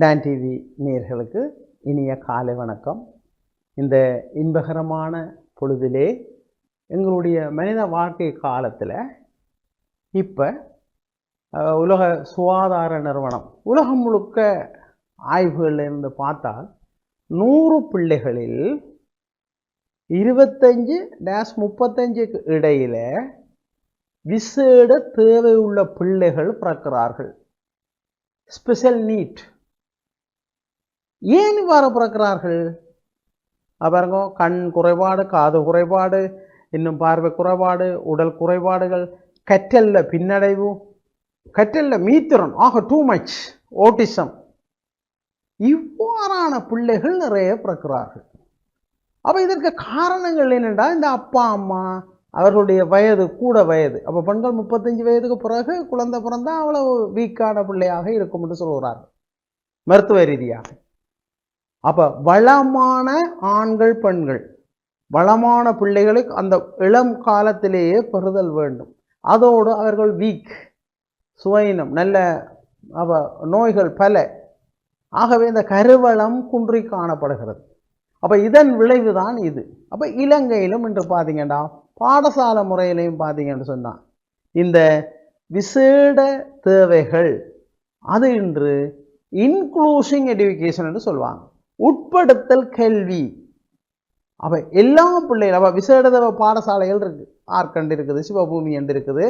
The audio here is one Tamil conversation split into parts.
டான் டிவி நேர்களுக்கு இனிய காலை வணக்கம். இந்த இன்பகரமான பொழுதிலே எங்களுடைய மனித வாழ்க்கை காலத்தில் இப்போ உலக சுகாதார நிறுவனம் உலகம் முழுக்க ஆய்வுகளில் இருந்து பார்த்தால் நூறு பிள்ளைகளில் இருபத்தஞ்சு டேஷ் முப்பத்தஞ்சுக்கு இடையில விசேட தேவை உள்ள பிள்ளைகள் பிறக்கிறார்கள். ஸ்பெஷல் நீட் ஏன் இவ்வாறு பிறக்கிறார்கள்? அஹ் பாருங்க கண் குறைபாடு காது குறைபாடு இன்னும் பார்வை குறைபாடு உடல் குறைபாடுகள் கற்றல்ல பின்னடைவு கற்றல்ல மீத்திறன் ஆக டூ மச் ஓட்டிசம் இவ்வாறான பிள்ளைகள் நிறைய பிறக்கிறார்கள். அப்போ இதற்கு காரணங்கள் என்னென்றால் இந்த அப்பா அம்மா அவர்களுடைய வயது கூட வயது. அப்போ பெண்கள் முப்பத்தஞ்சு வயதுக்கு பிறகு குழந்தை பிறந்தா அவ்வளவு வீக்கான பிள்ளையாக இருக்கும் என்று சொல்கிறார்கள் மருத்துவ ரீதியாக. அப்போ வளமான ஆண்கள் பெண்கள் வளமான பிள்ளைகளுக்கு அந்த இளம் காலத்திலேயே பெறுதல் வேண்டும். அதோடு அவர்கள் வீக் சுவையினம் நல்ல அவ நோய்கள் பல. ஆகவே இந்த கருவளம் குன்றி காணப்படுகிறது. அப்போ இதன் விளைவு தான் இது. அப்போ இலங்கையிலும் இன்று பார்த்தீங்கன்னா பாடசாலை முறையிலையும் பார்த்தீங்கன்னு சொன்னால் இந்த விசேட தேவைகள் அது இன்று இன்க்ளூசிங் எடுகேஷன் என்று சொல்லுவாங்க. உட்படுத்தல் கல்வி அப்போ எல்லா பிள்ளைகளும் அப்போ விசேட தேவை பாடசாலைகள் இருக்குது ஆர்கண்ட் இருக்குது சிவபூமி என்று இருக்குது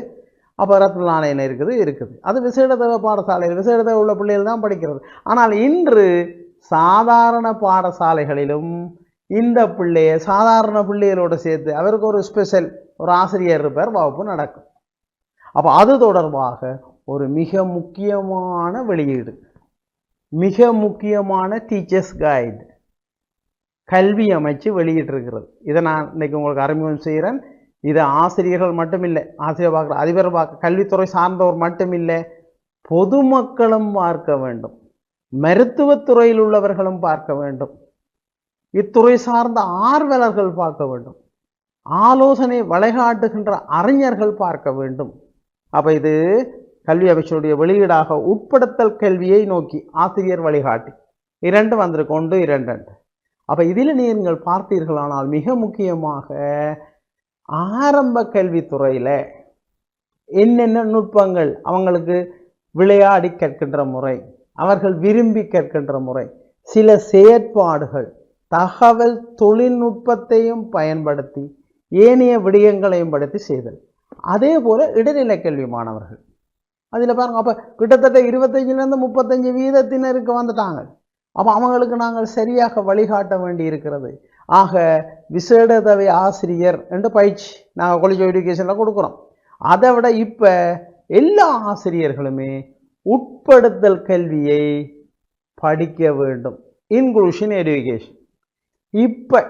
அப்போ ரத்னாலயம் இருக்குது இருக்குது. அது விசேட தேவை பாடசாலைகள் விசேட தேவை உள்ள பிள்ளைகள் தான் படிக்கிறது. ஆனால் இன்று சாதாரண பாடசாலைகளிலும் இந்த பிள்ளைய சாதாரண பிள்ளைகளோடு சேர்த்து அவருக்கு ஒரு ஸ்பெஷல் ஒரு ஆசிரியர் இருப்பார் வகுப்பு நடக்கும். அப்போ அது தொடர்பாக ஒரு மிக முக்கியமான வெளியீடு. மிக முக்கியமான டீச்சர்ஸ் கைடு கல்வி அமைச்சு வெளியிட்டிருக்கிறது. இதை நான் இன்னைக்கு உங்களுக்கு அறிமுகம் செய்கிறேன். இது ஆசிரியர்கள் மட்டும் இல்லை ஆசிரியர் பார்க்குற அதிபர் பார்க்க கல்வித்துறை சார்ந்தவர் மட்டுமில்லை பொதுமக்களும் பார்க்க வேண்டும். மருத்துவத்துறையில் உள்ளவர்களும் பார்க்க வேண்டும். இத்துறை சார்ந்த ஆர்வலர்கள் பார்க்க வேண்டும். ஆலோசனை வழிகாட்டுகின்ற அறிஞர்கள் பார்க்க வேண்டும். அப்போ இது கல்வி அமைச்சருடைய வெளியீடாக உட்படுத்தல் கல்வியை நோக்கி ஆசிரியர் வழிகாட்டி. இரண்டு வந்திருக்கு. ஒன்று இரண்டு அப்போ இதில் நீங்கள் பார்த்தீர்களானால் மிக முக்கியமாக ஆரம்ப கல்வித்துறையில் என்னென்ன நுட்பங்கள் அவங்களுக்கு விளையாடி கற்கின்ற முறை அவர்கள் விரும்பி கற்கின்ற முறை சில செயற்பாடுகள் தகவல் தொழில்நுட்பத்தையும் பயன்படுத்தி ஏனைய விடயங்களையும் படுத்தி செய்தல். அதே போல் இடைநிலை கல்வி மாணவர்கள். அதில் பாருங்க அப்போ கிட்டத்தட்ட இருபத்தஞ்சிலேருந்து முப்பத்தஞ்சு வீதத்தினருக்கு வந்துட்டாங்க. அப்போ அவங்களுக்கு நாங்கள் சரியாக வழிகாட்ட வேண்டி இருக்கிறது ஆக விசேடதவை ஆசிரியர் என்று பயிற்சி நாங்கள் காலேஜ் எஜுகேஷனில் கொடுக்குறோம். அதை விட இப்போ எல்லா ஆசிரியர்களுமே உட்படுத்தல் கல்வியை படிக்க வேண்டும். இன்க்ளூஷன் எஜுகேஷன் இப்போ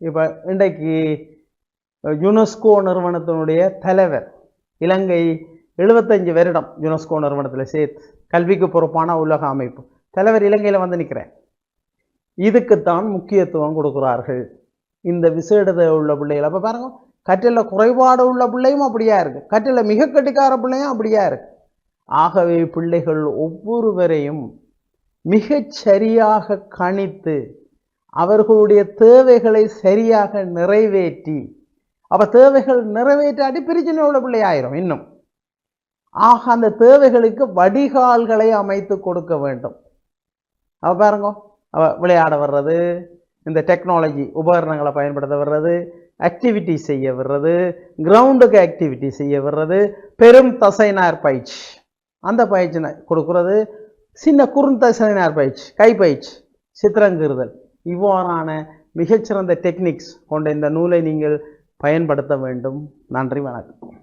இப்போ இன்றைக்கு யுனெஸ்கோ நிறுவனத்தினுடைய தலைவர் இலங்கை எழுபத்தஞ்சு வருடம் யுனெஸ்கோ நிறுவனத்தில் சேர்த்து கல்விக்கு பொறுப்பான உலக அமைப்பு. தலைவர் இலங்கையில் வந்து நிற்கிறேன் இதுக்குத்தான் முக்கியத்துவம் கொடுக்குறார்கள். இந்த விசேடதை உள்ள பிள்ளைகள். அப்போ பாருங்க கற்றலில் குறைபாடு உள்ள பிள்ளையும் அப்படியா இருக்கு. கற்றலில் மிக கட்டிக்கார பிள்ளையும் அப்படியா இருக்கு. ஆகவே பிள்ளைகள் ஒவ்வொருவரையும் மிகச் சரியாக கணித்து அவர்களுடைய தேவைகளை சரியாக நிறைவேற்றி அப்போ தேவைகள் நிறைவேற்றாட்டி பிரச்சனை உள்ள பிள்ளையாயிரும் இன்னும். ஆக அந்த தேவைகளுக்கு வடிகால்களை அமைத்து கொடுக்க வேண்டும். அவ பாருங்க அவ விளையாட வர்றது இந்த டெக்னாலஜி உபகரணங்களை பயன்படுத்த வர்றது ஆக்டிவிட்டி செய்ய வர்றது கிரவுண்டுக்கு ஆக்டிவிட்டி செய்ய வர்றது பெரும் தசைனார் பயிற்சி. அந்த பயிற்சி கொடுக்கறது சின்ன குறுந்தசைனார் பயிற்சி கை பயிற்சி சித்திரங்கிறுதல் இவ்வாறான மிகச்சிறந்த டெக்னிக்ஸ் கொண்ட இந்த நூலை நீங்கள் பயன்படுத்த வேண்டும். நன்றி வணக்கம்.